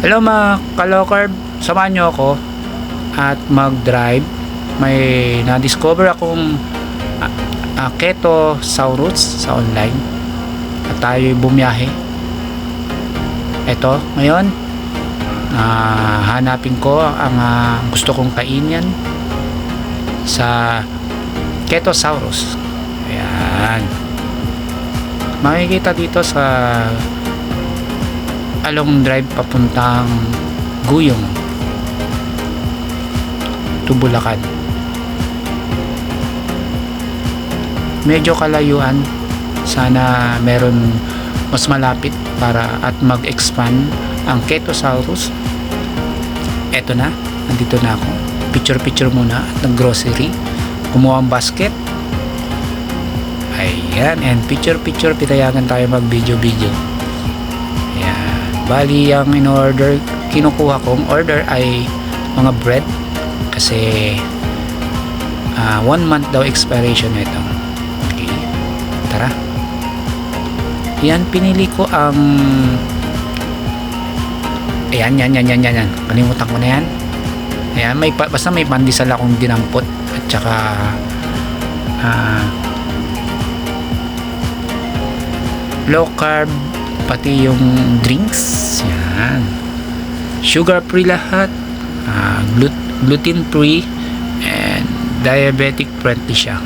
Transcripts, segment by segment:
Hello mga kalokarb, samahan nyo ako at mag-drive. May na-discover akong uh, uh, keto saurus sa online at tayo bumiyahe. Ito, ngayon, ah, hanapin ko ang ah, gusto kong kainin sa Ketosaurus. Ayan. Makikita dito sa Along Drive papuntang Guyong to Bulacan. Medyo kalayuan. Sana meron mas malapit para at mag-expand ang Ketosaurus. Eto na, nandito na ako. Picture-picture muna at ng-grocery. Kumuha ang basket. Ayan, and picture-picture, pitayagan tayo mag-video-video. Ayan. Bali, ang in-order, kinukuha kong order ay mga bread. Kasi, ah, one month daw expiration nito. Okay. Tara. Yan, pinili ko ang Ayan, yan, yan, yan, yan, yan. Kalimutan ko na yan. Ayan, may, basta may pandesal akong dinampot at saka ah low carb pati yung drinks sugar free lahat. Ah, glut- gluten free and diabetic friendly siya.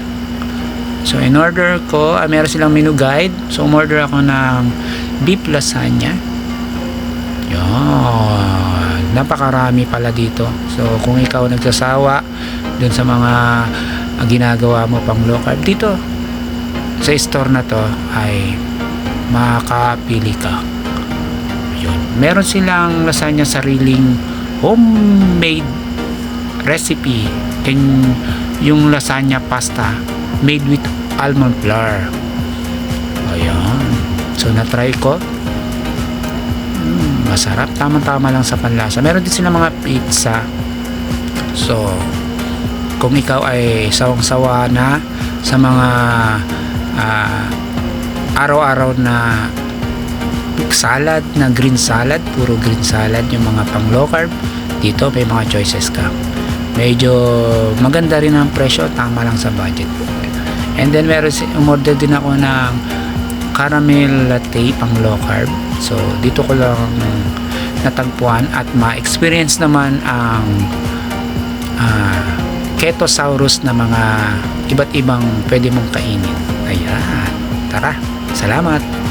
So in order ko ah, meron silang menu guide. So umorder ako ng beef lasagna. Yan napakarami pala dito. So kung ikaw nagsasawa dun sa mga ginagawa mo pang low carb dito sa store na to ay makapili ka. yun meron silang lasagna sariling homemade recipe and yung lasagna pasta made with almond flour. Ayan. So na-try ko. Mm, masarap. Tama-tama lang sa panlasa. Meron din silang mga pizza. So kung ikaw ay sawang-sawa na sa mga ah, araw-araw na salad na green salad puro green salad yung mga pang low carb. Dito may mga choices ka. Medyo maganda rin ang presyo tama lang sa budget. And then meron si umorder din ako ng caramel latte pang low carb. So dito ko lang natagpuan at ma-experience naman ang ah, ketosaurus na mga iba't ibang pwede mong kainin. Ayan. Tara. Salamat